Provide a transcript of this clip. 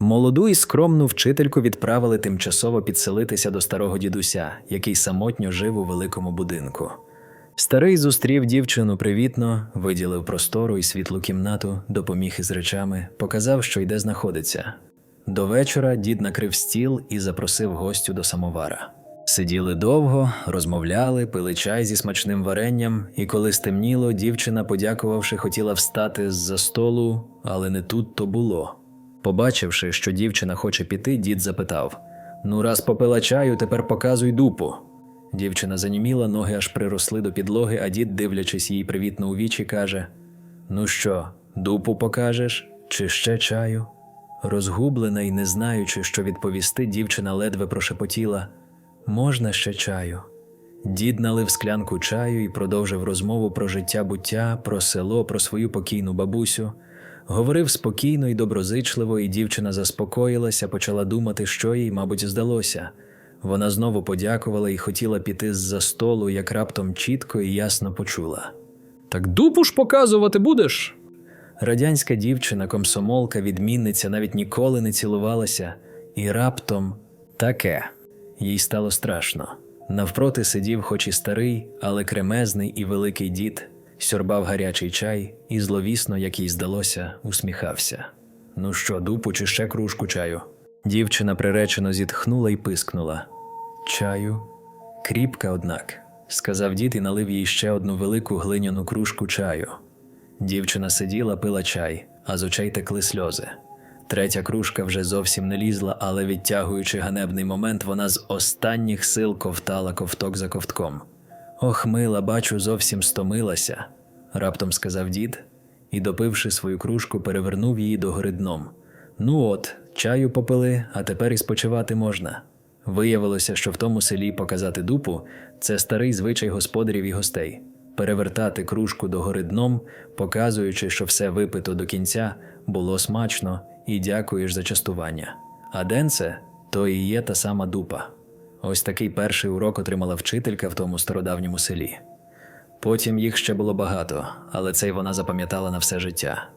Молоду і скромну вчительку відправили тимчасово підселитися до старого дідуся, який самотньо жив у великому будинку. Старий зустрів дівчину привітно, виділив простору і світлу кімнату, допоміг із речами, показав, що йде знаходиться. До вечора дід накрив стіл і запросив гостю до самовара. Сиділи довго, розмовляли, пили чай зі смачним варенням, і коли стемніло, дівчина, подякувавши, хотіла встати з-за столу, але не тут то було. Побачивши, що дівчина хоче піти, дід запитав: Ну, раз попила чаю, тепер показуй дупу. Дівчина заніміла, ноги аж приросли до підлоги, а дід, дивлячись їй привітно у вічі, каже: Ну що, дупу покажеш, чи ще чаю? Розгублена і не знаючи, що відповісти, дівчина ледве прошепотіла: Можна ще чаю? Дід налив склянку чаю і продовжив розмову про життя буття, про село, про свою покійну бабусю. Говорив спокійно і доброзичливо, і дівчина заспокоїлася, почала думати, що їй, мабуть, здалося. Вона знову подякувала і хотіла піти з-за столу, як раптом чітко і ясно почула. Так дупу ж показувати будеш? Радянська дівчина, комсомолка, відмінниця навіть ніколи не цілувалася, і раптом таке. Їй стало страшно. Навпроти сидів, хоч і старий, але кремезний і великий дід, сьорбав гарячий чай і зловісно, як їй здалося, усміхався. Ну що, дупу чи ще кружку чаю? Дівчина приречено зітхнула і пискнула. Чаю? Кріпка, однак, сказав дід і налив їй ще одну велику глиняну кружку чаю. Дівчина сиділа, пила чай, а з очей текли сльози. Третя кружка вже зовсім не лізла, але відтягуючи ганебний момент, вона з останніх сил ковтала ковток за ковтком. Ох, мила, бачу, зовсім стомилася, раптом сказав дід, і, допивши свою кружку, перевернув її догори дном. Ну от, чаю попили, а тепер і спочивати можна. Виявилося, що в тому селі показати дупу це старий звичай господарів і гостей перевертати кружку догори дном, показуючи, що все випито до кінця, було смачно і дякуєш за частування. А денце то і є та сама дупа. Ось такий перший урок отримала вчителька в тому стародавньому селі. Потім їх ще було багато, але цей вона запам'ятала на все життя.